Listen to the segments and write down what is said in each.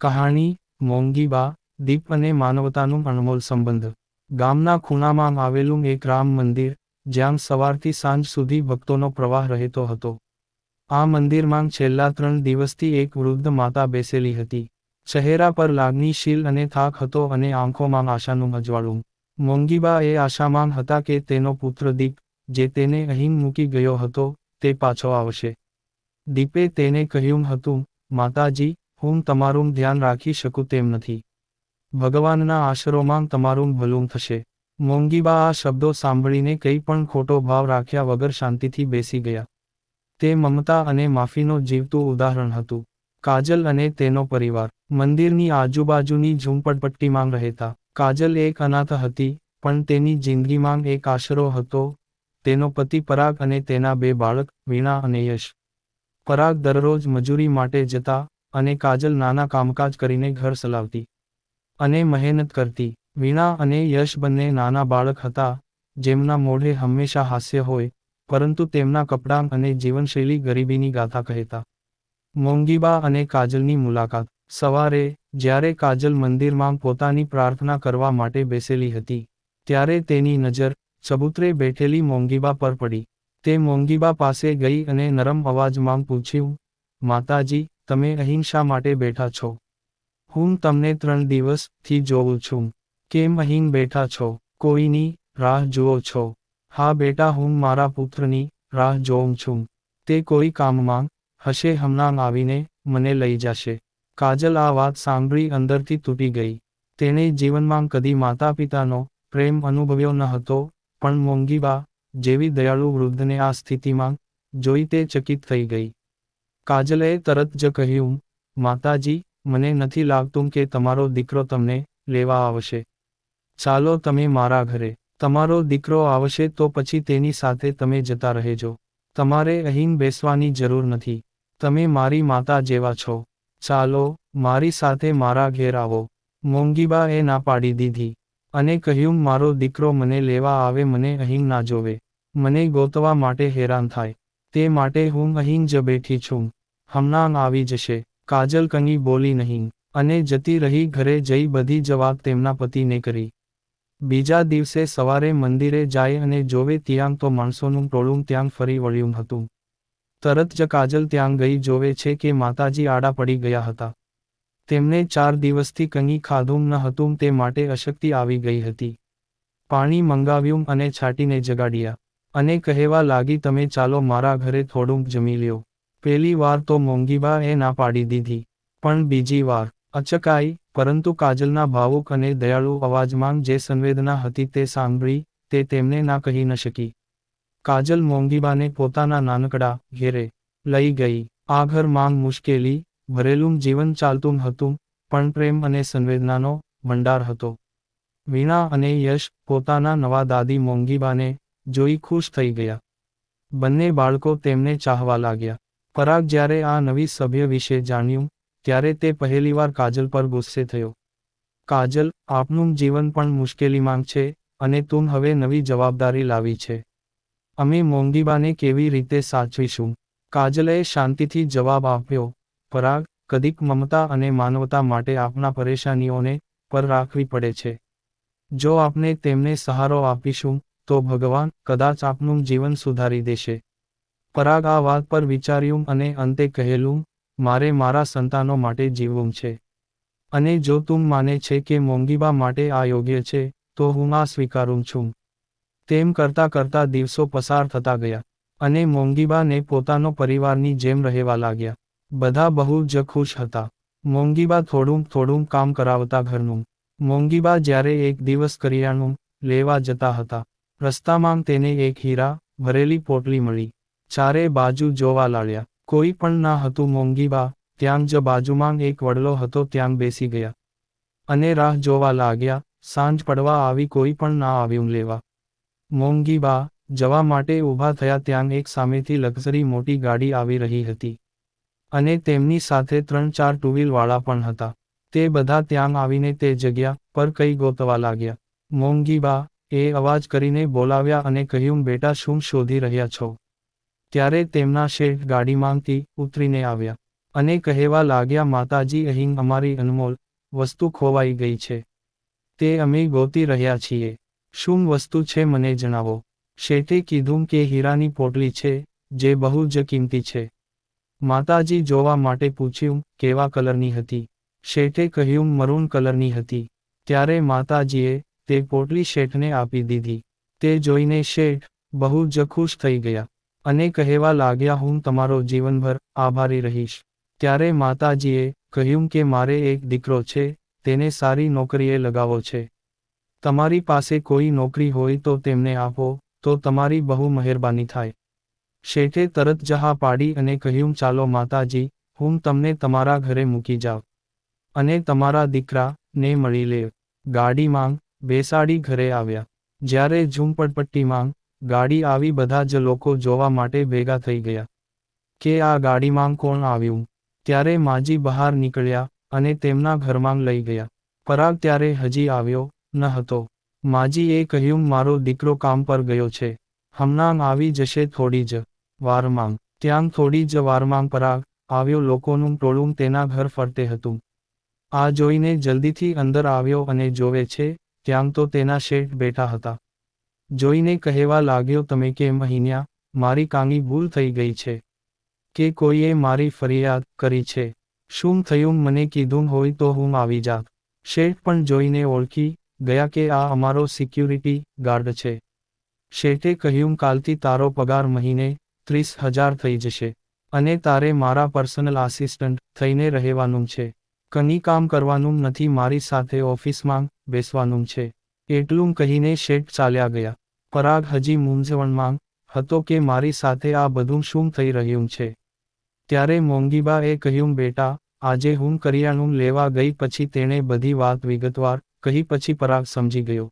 કહાણી, મોંઘીબા, દીપ અને માનવતાનું અણમોલ સંબંધ. ગામના ખૂણામાં આવેલું એક રામ મંદિર, જ્યાં સવારથી સાંજ સુધી ભક્તોનો પ્રવાહ રહેતો હતો. આ મંદિરમાં છેલ્લા ત્રણ દિવસથી એક વૃદ્ધ માતા બેસેલી હતી. ચહેરા પર લાગણીશીલ અને થાક હતો અને આંખોમાં આશાનું અજવાળું. મોંઘીબા એ આશામાં હતા કે તેનો પુત્ર દીપ, જે તેને અહીં મૂકી ગયો હતો, તે પાછો આવશે. દીપે તેને કહ્યું હતું, માતાજી હું તમારું ધ્યાન રાખી શકું તેમ નથી. ભગવાનના આશરોમાં તમારું ભલું થશે. મોંઘીબા આ શબ્દો સાંભળીને કંઈ પણ ખોટો ભાવ રાખ્યા વગર શાંતિથી બેસી ગયા. તે મમતા અને માફીનો જીવતું ઉદાહરણ હતું. કાજલ અને તેનો પરિવાર. મંદિરની આજુબાજુની ઝૂંપડપટ્ટીમાં રહેતા. કાજલ એક અનાથ હતી, પણ તેની જિંદગીમાં એક આશરો હતો. તેનો પતિ પરાગ અને તેના બે બાળક વીણા અને યશ. પરાગ દરરોજ મજૂરી માટે જતા અને કાજલ નાના કામકાજ કરીને ઘર ચલાવતી અને મહેનત કરતી. વીણા અને યશ બંને નાના બાળક હતા, જેમના મોઢે હંમેશા હાસ્ય હોય, પરંતુ તેમના કપડાં અને જીવનશૈલી ગરીબીની ગાથા કહેતા. મોંઘીબા અને કાજલની મુલાકાત. સવારે, જ્યારે કાજલ મંદિરમાં પોતાની પ્રાર્થના કરવા માટે બેસેલી હતી, ત્યારે તેની નજર ચબૂતરે બેઠેલી મોંઘીબા પર પડી. તે મોંઘીબા પાસે ગઈ અને નરમ અવાજમાં પૂછ્યું, માતાજી તમે અહીં શા માટે બેઠા છો. હું તમને ત્રણ દિવસથી જોઉં છું. કેમ અહીં બેઠા છો? કોઈની રાહ જુઓ છો. હા બેટા હું મારા પુત્રની રાહ જોઉં છું. તે કોઈ કામમાં હશે હમણાં આવીને મને લઈ જશે. કાજલ આ વાત સાંભળી અંદરથી તૂટી ગઈ. તેણે જીવનમાં કદી માતા પિતાનો પ્રેમ અનુભવ્યો ન હતો, પણ મોંઘીબા જેવી દયાળુ વૃદ્ધને આ સ્થિતિમાં જોઈ તે ચકિત થઈ ગઈ. કાજલે તરત જ કહ્યું, માતાજી, મને નથી લાગતું કે તમારો દીકરો તમને લેવા આવશે. ચાલો તમે મારા ઘરે. તમારો દીકરો આવશે તો પછી તેની સાથે તમે જતા રહેજો. તમારે અહીં બેસવાની જરૂર નથી. તમે મારી માતા જેવા છો. ચાલો, મારી સાથે મારા ઘેર આવો. મોંઘીબા એ ના પાડી દીધી અને કહ્યું, મારો દીકરો મને લેવા આવે, મને અહીં ના જોવે. મને ગોતવા માટે હેરાન થાય. તે માટે હું અહીં જ બેઠી છું. હમણાં આવી જશે. કાજલ કંઈ બોલી નહીં અને જતી રહી ઘરે જઈ બધી જ વાત તેમના પતિને કરી. બીજા દિવસે સવારે મંદિરે જાય અને જોવે ત્યાં તો માણસોનું ટોળું ત્યાં ફરી વળ્યું હતું. તરત જ કાજલ ત્યાં ગઈ જોવે છે કે માતાજી આડા પડી ગયા હતા. તેમને ચાર દિવસથી કંઈ ખાધું ન હતું તે માટે અશક્તિ આવી ગઈ હતી. પાણી મંગાવ્યું અને છાટીને જગાડ્યા. અને કહેવા લાગી, તમે ચાલો મારા ઘરે થોડુંક જમી લ્યો. પેલી વાર તો મોંઘીબા ના પાડી દીધી. પણ બીજી વાર, અચકાઈ, પરંતુ કાજલના ભાવુક અને દયાળુ અવાજમાં જે સંવેદના હતી તે સાંભળી, તે તેમને ના કહી ન શકી. કાજલ મોંઘીબાને પોતાના નાનકડા ઘેરે લઈ ગઈ. આ ઘર માંગ મુશ્કેલી, ભરેલું જીવન ચાલતું હતું, પણ પ્રેમ અને સંવેદનાનો ભંડાર હતો. વીણા અને યશ પોતાના નવા દાદી મોંઘીબાને જોઈ ખુશ થઈ ગયા. બંને બાળકો તેમને ચાહવા લાગ્યા. પરાગ જ્યારે આ નવી સભ્ય વિશે જાણ્યું, ત્યારે તે પહેલીવાર કાજલ પર ગુસ્સે થયો. કાજલ, આપનું જીવન પણ મુશ્કેલીમાં છે, અને તું હવે નવી જવાબદારી લાવી છે. અમે મોંઘીબાને કેવી રીતે સાચવીશું? કાજલે શાંતિથી જવાબ આપ્યો, પરાગ, કદીક મમતા અને માનવતા માટે આપના પરેશાનીઓને પર રાખવી પડે છે. જો આપને તેમને સહારો આપીશું, તો ભગવાન કદાચ આપનું જીવન સુધારી દેશે. પરાગ આ વાત પર વિચાર્યું અને અંતે કહેલું, મારે મારા સંતાનો માટે જીવવું છે. અને જો તું માને છે કે મોંઘીબા માટે આ યોગ્ય છે, તો હું આ સ્વીકારું છું. તેમ કરતા કરતા દિવસો પસાર થતા ગયા, અને મોંઘીબાને પોતાનો પરિવારની જેમ રહેવા લાગ્યા. બધા બહુ જ ખુશ હતા. મોંઘીબા થોડું થોડું કામ કરાવતા ઘરનું. મોંઘીબા જ્યારે એક દિવસ કરિયાણું લેવા જતા હતા, રસ્તામાં તેને એક હીરા, ભરેલી પોટલી મળી. ચારે બાજુ જોવા લાળ્યા કોઈ પણ ના હતું મોંઘીબા ત્યાં જ બાજુમાં એક વડલો હતો ત્યાં બેસી ગયા. અને રાહ જોવા લાગ્યા, સાંજ પડવા આવી કોઈ પણ ના આવ્યું લેવા. મોંઘીબા જવા માટે ઊભા થયા ત્યાં એક સામેથી લક્ઝરી મોટી ગાડી આવી રહી હતી. અને તેમની સાથે ત્રણ ચાર ટુ વાળા પણ હતા. તે બધા ત્યાં આવીને તે જગ્યા પર કઈ ગોતવા લાગ્યા. મોંઘીબા એ અવાજ કરીને બોલાવ્યા અને કહ્યું, બેટા, શું શોધી રહ્યા છો? ત્યારે તેમના શેઠ ગાડીમાંથી ઉતરીને આવ્યા અને કહેવા લાગ્યા, માતાજી, અહીં અમારી અનમોલ વસ્તુ ખોવાઈ ગઈ છે. તે અમે ગોતી રહ્યા છીએ. શું વસ્તુ છે મને જણાવો. શેઠે કીધું કે હીરાની પોટલી છે, જે બહુ જ કિંમતી છે. માતાજી જોવા માટે પૂછ્યું, કેવા કલરની હતી? શેઠે કહ્યું, મરૂન કલરની હતી. ત્યારે માતાજીએ તે પોટલી શેઠને આપી દીધી. તે જોઈને શેઠ બહુ જ ખુશ થઈ ગયા. અને કહેવા લાગ્યા હું તમારો જીવનભર આભારી રહીશ. ત્યારે માતાજીએ કહ્યું કે મારે એક દીકરો છે, તેને સારી નોકરીએ લગાવો છે. તમારી પાસે કોઈ નોકરી હોય તો તેમને આપો, તો તમારી બહુ મહેરબાની થાય. શેઠે તરત જહા પાડી અને કહ્યું, ચાલો માતાજી, હું તમને તમારા ઘરે મૂકી જાઉં. અને તમારા દીકરા ને મળી લે. ગાડી માંગ બેસાડી ઘરે આવ્યા. જ્યારે ઝૂંપડપટ્ટી માંગ ગાડી આવી બધા જ લોકો જોવા માટે ભેગા થઈ ગયા. કે આ ગાડીમાં કોણ આવ્યું? ત્યારે માજી બહાર નીકળ્યા અને તેમના ઘરમાં લઈ ગયા. પરાગ ત્યારે હજી આવ્યો ન હતો. માજીએ કહ્યું, મારો દીકરો કામ પર ગયો છે. હમણાં આવી જશે થોડી જ વારમાં. ત્યાં થોડી જ વારમાં પરાગ આવ્યો લોકોનું ટોળું તેના ઘર ફરતે હતું. આ જોઈને જલ્દીથી અંદર આવ્યો અને જોવે છે, ત્યાં તો તેના શેઠ બેઠા હતા. જોઈને કહેવા લાગ્યો, તમે કેમ અહીંયા મારી કાંગી ભૂલ થઈ ગઈ છે, કે કોઈએ મારી ફરિયાદ કરી છે. શું થયું? મને કીધું હોય તો હું આવી જાત. શેઠ પણ જોઈને ઓળખી ગયા કે આ અમારો સિક્યુરિટી ગાર્ડ છે. શેઠે કહ્યું, કાલથી તારો પગાર મહિને ત્રીસ હજાર થઈ જશે અને તારે મારા પર્સનલ આસિસ્ટન્ટ થઈને રહેવાનું છે. કની કામ કરવાનું નથી, મારી સાથે ઓફિસમાં બેસવાનું છે. એટલું કહીને શેઠ ચાલ્યા ગયા. પરાગ હજી મૂંઝવણમાં હતો કે મારી સાથે આ બધું શું થઈ રહ્યું છે? ત્યારે મોંઘીબાએ કહ્યું, બેટા, આજે હું કરિયાણું લેવા ગઈ પછી તેણે બધી વાત વિગતવાર કહી પછી પરાગ સમજી ગયો.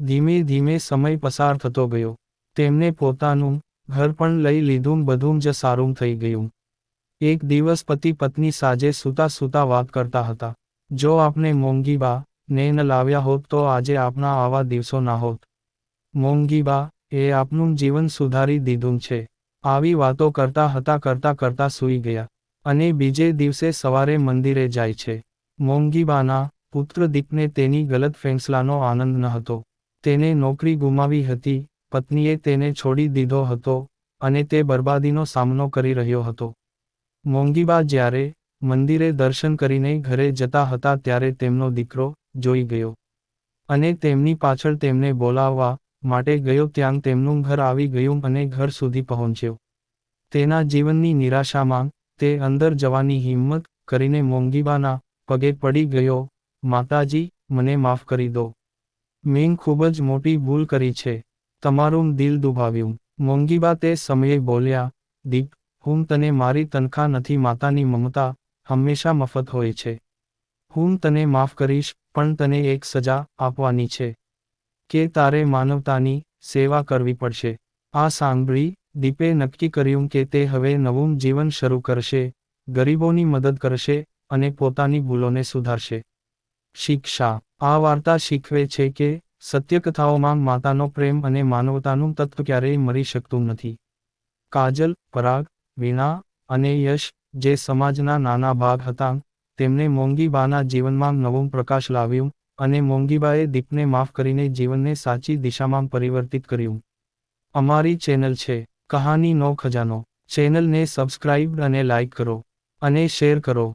ધીમે ધીમે સમય પસાર થતો ગયો. તેમને પોતાનું ઘર પણ લઈ લીધું, બધું જ સારું થઈ ગયું. એક દિવસ પતિ પત્ની સાજે સૂતા સૂતા વાત કરતા હતા. જો આપણે મોંઘીબા ને ન લાવ્યા હોત તો આજે આપના આવા દિવસો ના હોત. મોંઘીબા એ આપનું જીવન સુધારી દીધું છે. આવી વાતો કરતા હતા કરતા કરતા સૂઈ ગયા. અને બીજે દિવસે સવારે મંદિરે જાય છે. મોંઘીબાના પુત્ર દીપને તેની ગલત ફેંસલાનો આનંદ ન હતો. તેને નોકરી ગુમાવી હતી, પત્નીએ તેને છોડી દીધો હતો, અને તે બરબાદીનો સામનો કરી રહ્યો હતો. મોંઘીબા જ્યારે મંદિરે દર્શન કરીને ઘરે જતા હતા ત્યારે તેમનો દીકરો જોઈ ગયો. અને તેમની પાછળ તેમને બોલાવવા માટે ગયો ત્યાં તેમનું ઘર આવી ગયું અને ઘર સુધી પહોંચ્યો. તેના જીવનની નિરાશામાં તે અંદર જવાની હિંમત કરીને મોંઘીબાના પગે પડી ગયો, માતાજી, મને માફ કરી દો. મેં ખૂબ જ મોટી ભૂલ કરી છે. તમારું દિલ દુભાવ્યું. મોંઘીબા તે સમયે બોલ્યા, દીપ, હું તને મારી તનખા નથી, માતાની મમતા હંમેશા મફત હોય છે. હું તને માફ કરીશ પણ તને એક સજા આપવાની છે, કે તારે માનવતાની સેવા કરવી પડશે. આ સાંભળી દીપે નક્કી કર્યું કે તે હવે નવું જીવન શરૂ કરશે, ગરીબોની મદદ કરશે અને પોતાની ભૂલોને સુધારશે. શિક્ષા. આ વાર્તા શીખવે છે કે સત્યકથાઓમાં માતાનો પ્રેમ અને માનવતાનું તત્વ ક્યારેય મરી શકતું નથી. કાજલ, પરાગ, વીણા અને યશ જે સમાજના નાના ભાગ હતા તેમને મોંઘીબાના જીવનમાં નવું પ્રકાશ લાવ્યું અને મોંઘીબાએ દીપને માફ કરીને જીવનને સાચી દિશામાં પરિવર્તિત કર્યું. અમારી ચેનલ છે કહાની નો ખજાનો. ચેનલને સબસ્ક્રાઇબ અને લાઇક કરો અને શેર કરો.